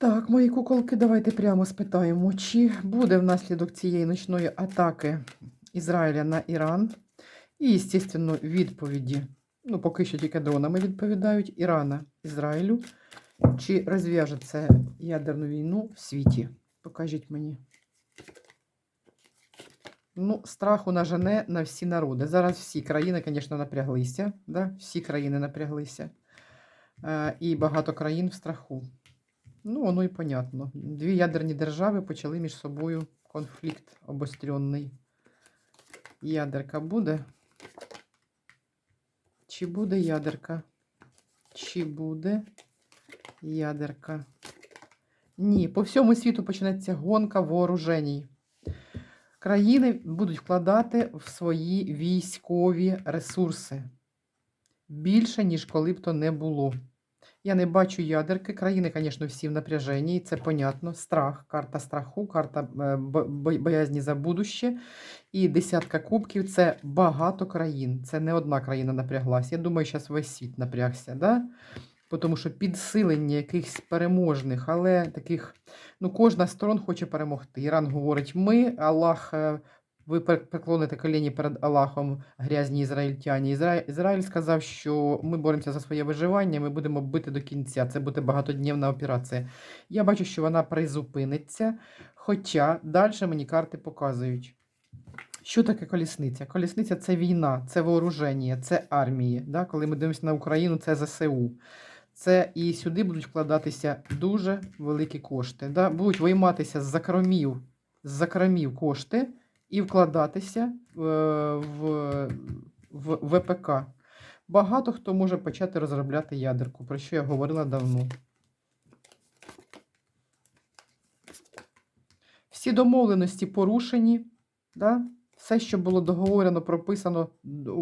Так, мої куколки, давайте прямо спитаємо, чи буде внаслідок цієї ночної атаки Ізраїля на Іран і, звісно, відповіді, ну, поки що тільки дронами відповідають Ірана Ізраїлю, чи розв'яжеться ядерну війну в світі? Покажіть мені. Ну, страху нажене на всі народи. Зараз всі країни, звісно, напряглися. Да? Всі країни напряглися. Е, і багато країн в страху. Ну, воно і понятно. Дві ядерні держави почали між собою конфлікт обостренний. Ядерка буде? Чи буде ядерка? Чи буде ядерка? Ні, по всьому світу почнеться гонка вооруженій. Країни будуть вкладати в свої військові ресурси більше, ніж коли б то не було. Я не бачу ядерки. Країни, звісно, всі в напряженні, це понятно. Страх, карта страху, карта е, бо- бо- боязні за будуще. І десятка кубків це багато країн. Це не одна країна напряглась. Я думаю, зараз весь світ напрягся. Да? Тому що підсилення якихось переможних, але таких, ну, кожна з сторон хоче перемогти. Іран говорить: ми, Аллах, е, ви преклоните коліні перед Аллахом, грязні ізраїльтяні. Ізраїль, Ізраїль сказав, що ми боремося за своє виживання, ми будемо бити до кінця. Це буде багатодневна операція. Я бачу, що вона призупиниться. Хоча далі мені карти показують. Що таке колісниця? Колісниця це війна, це вооруження, це армії. Да? Коли ми дивимося на Україну, це ЗСУ. Це і сюди будуть вкладатися дуже великі кошти. Да? Будуть вийматися з закромів, з закромів кошти і вкладатися е, в, в ВПК. Багато хто може почати розробляти ядерку, про що я говорила давно. Всі домовленості порушені. Да? Все, що було договорено, прописано,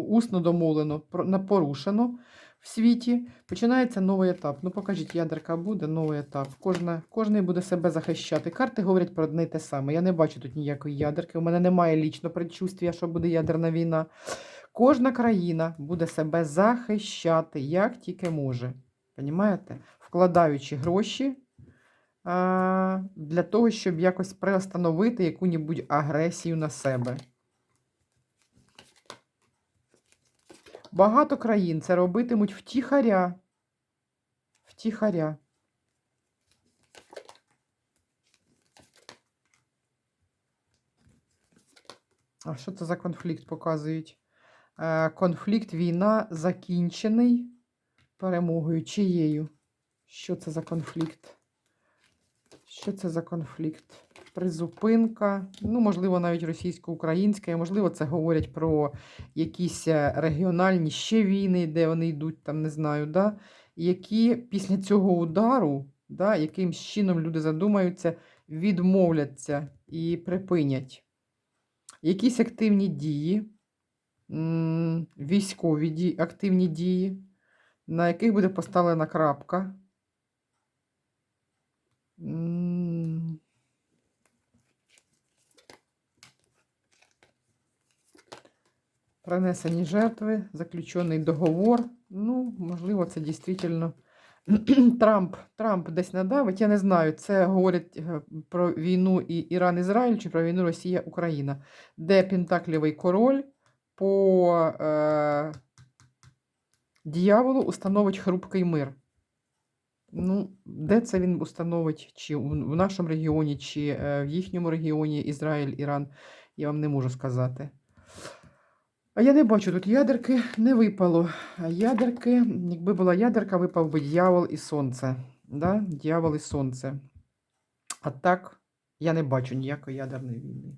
усно домовлено, порушено в світі. Починається новий етап. Ну, покажіть, ядерка буде, новий етап. Кожна, кожний буде себе захищати. Карти говорять про одне й те саме. Я не бачу тут ніякої ядерки. У мене немає лічно предчувствия, що буде ядерна війна. Кожна країна буде себе захищати, як тільки може. Понімаєте? Вкладаючи гроші а, для того, щоб якось приостановити яку-небудь агресію на себе. Багато країн це робитимуть втіхаря. Втіхаря. А що це за конфлікт показують? Е, конфлікт, війна закінчений перемогою чиєю? Що це за конфлікт? Що це за конфлікт? Призупинка, ну, можливо, навіть російсько-українська, і, можливо, це говорять про якісь е, регіональні ще війни, де вони йдуть, там не знаю, да? які після цього удару, да, якимсь чином люди задумаються, відмовляться і припинять. Якісь активні дії, військові дії, активні дії, на яких буде поставлена крапка. Принесені жертви, заключений договор. Ну, можливо, це дійсно Трамп, Трамп десь надавить. Я не знаю, це говорять е, про війну і Іран-Ізраїль чи про війну Росія-Україна, де Пентаклівий король по е, дьяволу установить хрупкий мир. Ну, де це він установить, чи в в нашому регіоні, чи е, в їхньому регіоні Ізраїль, Іран, я вам не можу сказати. А я не бачу тут ядерки, не випало. Ядерки, якби була ядерка, випав би дьявол і сонце. Да? Дьявол і сонце. А так, я не бачу ніякої ядерної війни.